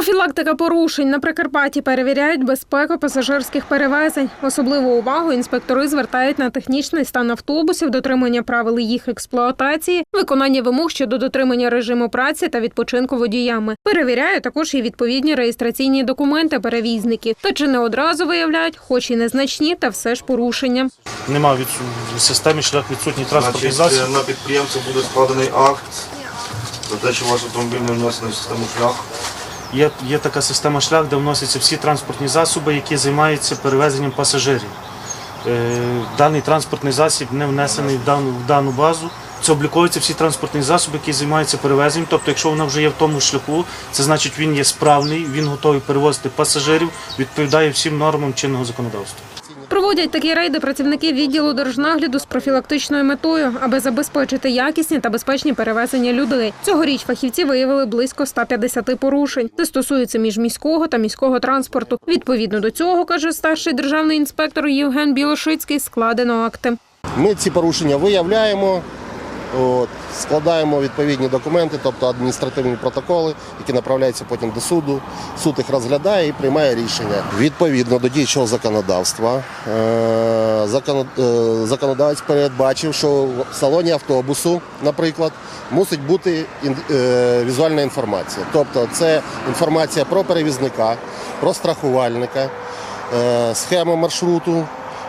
Профілактика порушень на Прикарпатті перевіряють безпеку пасажирських перевезень. Особливу увагу інспектори звертають на технічний стан автобусів, дотримання правил їх експлуатації, виконання вимог щодо дотримання режиму праці та відпочинку водіями. Перевіряють також і відповідні реєстраційні документи перевізників. Та чи не одразу виявляють, хоч і незначні, та все ж порушення. Нема від в системі шлях відсутній транспортний засіб. на підприємця буде складений акт за те, що ваш автомобіль не внесений в систему шлях. Є, є така система шлях, де вносяться всі транспортні засоби, які займаються перевезенням пасажирів. Е, даний транспортний засіб не внесений в дану, в дану базу. Це обліковуються всі транспортні засоби, які займаються перевезенням. Тобто, якщо вона вже є в тому шляху, це значить він є справний, він готовий перевозити пасажирів, відповідає всім нормам чинного законодавства. Проводять такі рейди працівники відділу держнагляду з профілактичною метою, аби забезпечити якісні та безпечні перевезення людей. Цьогоріч фахівці виявили близько 150 порушень. Це стосується міжміського та міського транспорту. Відповідно до цього, каже старший державний інспектор Євген Білошицький, складено акти. Ми ці порушення виявляємо, от, складаємо відповідні документи, тобто адміністративні протоколи, які направляються потім до суду. Суд їх розглядає і приймає рішення. Відповідно до діючого законодавства, е, е, законодавець передбачив, що в салоні автобусу, наприклад, мусить бути е, візуальна інформація. Тобто це інформація про перевізника, про страхувальника, схема маршруту,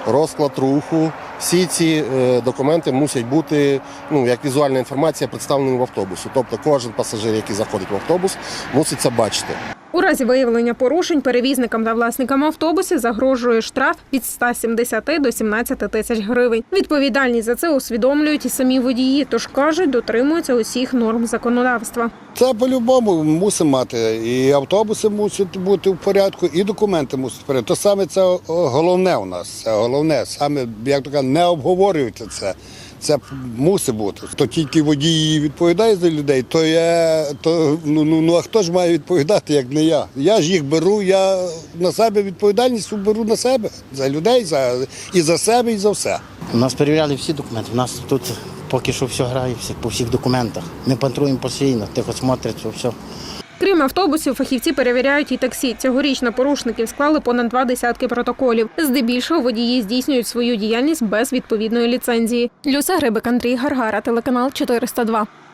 розклад руху. Всі ці е, документи мусять бути ну, як візуальна інформація представлені в автобусі. Тобто кожен пасажир, який заходить в автобус, мусить це бачити. У разі виявлення порушень перевізникам та власникам автобусів загрожує штраф від 170 до 17 тисяч гривень. Відповідальність за це усвідомлюють і самі водії, тож кажуть, дотримуються усіх норм законодавства. Це по-любому мусимо мати. І автобуси мусять бути в порядку, і документи мусять порядку. То саме це головне у нас. Це головне. Саме, як то кажуть, не обговорюйте це. Це мусить бути. То тільки водій відповідає за людей, то я то ну, ну, ну а хто ж має відповідати, як не я? Я ж їх беру, я на себе відповідальність беру на себе за людей, за і за себе, і за все. У нас перевіряли всі документи. У нас тут поки що все грає всі- по всіх документах. Ми пантруємо постійно, тихо смотрять, все. Крім автобусів, фахівці перевіряють і таксі. Цьогоріч на порушників склали понад два десятки протоколів. Здебільшого водії здійснюють свою діяльність без відповідної ліцензії. Люся Грибик, Андрій Гаргара, телеканал 402.